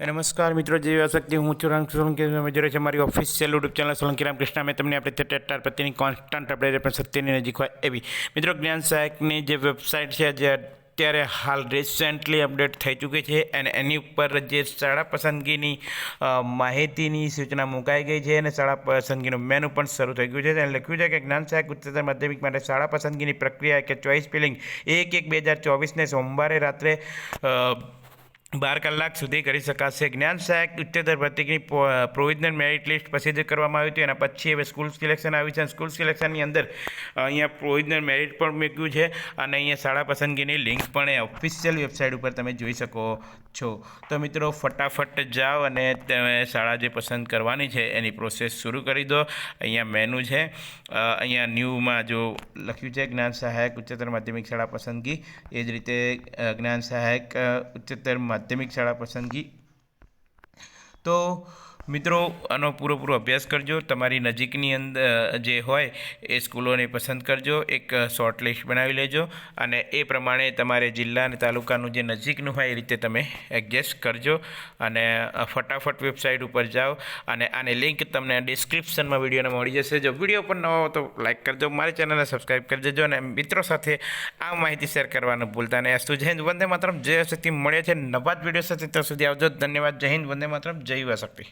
નમસ્કાર મિત્રો, જે આસક્તિ હું છું, રામ સોલંકી તમે જોડે છે મારી official YouTube channel Solanki Ramkrishna. મેં તમને આપણે ટેટાર પ્રત્યેની કોન્સ્ટન્ટ અપડેટ પણ સત્યની નજીક હોય એવી. મિત્રો, જ્ઞાન સહાયકની જે વેબસાઇટ છે, જે અત્યારે હાલ રિસેન્ટલી અપડેટ થઈ ચૂકી છે અને એની ઉપર જે શાળા પસંદગીની માહિતીની સૂચના મુકાઈ ગઈ છે અને શાળા પસંદગીનું મેનુ પણ શરૂ થઈ ગયું છે. અને લખ્યું છે કે જ્ઞાન સહાયક ઉચ્ચતર માધ્યમિક માટે શાળા પસંદગીની પ્રક્રિયા કે ચોઇસ ફિલિંગ એક એક બે હજાર ચોવીસને સોમવારે રાત્રે બાર કલાક સુધી કરી શકાશે. જ્ઞાન સહાયક ઉચ્ચતર ભરતીની પ્રોવિઝનલ મેરિટ લિસ્ટ પ્રસિદ્ધ કરવામાં આવ્યું હતું એના પછી હવે સ્કૂલ સિલેક્શન આવ્યું છે અને સ્કૂલ સિલેક્શનની અંદર અહીંયા પ્રોવિઝનલ મેરિટ પણ મૂક્યું છે અને અહીંયા શાળા પસંદગીની લિંક પણ એ ઓફિશિયલ વેબસાઇટ ઉપર તમે જોઈ શકો છો. તો મિત્રો, ફટાફટ જાઓ અને તમે શાળા જે પસંદ કરવાની છે એની પ્રોસેસ શરૂ કરી દો. અહીંયા મેનુ છે. અહીંયા ન્યૂમાં જો લખ્યું છે, જ્ઞાન સહાયક ઉચ્ચતર માધ્યમિક શાળા પસંદગી. એ જ રીતે જ્ઞાન સહાયક ઉચ્ચતર માધ્યમિક શાળા પસંદગી. તો મિત્રો, આનો પૂરેપૂરો અભ્યાસ કરજો. તમારી નજીકની અંદર જે હોય, એ સ્કૂલોને પસંદ કરજો. એક શોર્ટ લિસ્ટ બનાવી લેજો અને એ પ્રમાણે તમારે જિલ્લા અને તાલુકાનું જે નજીકનું હોય, એ રીતે તમે એડજસ્ટ કરજો અને ફટાફટ વેબસાઇટ ઉપર જાઓ અને આની લિંક તમને ડિસ્ક્રિપ્શનમાં વિડીયોને મળી જશે. જો વીડિયો પણ નવો હો તો લાઇક કરજો, મારી ચેનલને સબસ્ક્રાઈબ કરી દેજો અને મિત્રો સાથે આ માહિતી શેર કરવાનું ભૂલતા નહીં. અસ્તુ, જય હિન્દ, વંદે માતરમ. જય શક્તિ મળે છે નવા જ વીડિયો સાથે. ત્યાં સુધી આવજો. ધન્યવાદ. જય હિન્દ, વંદે માતરમ. જય શક્તિ.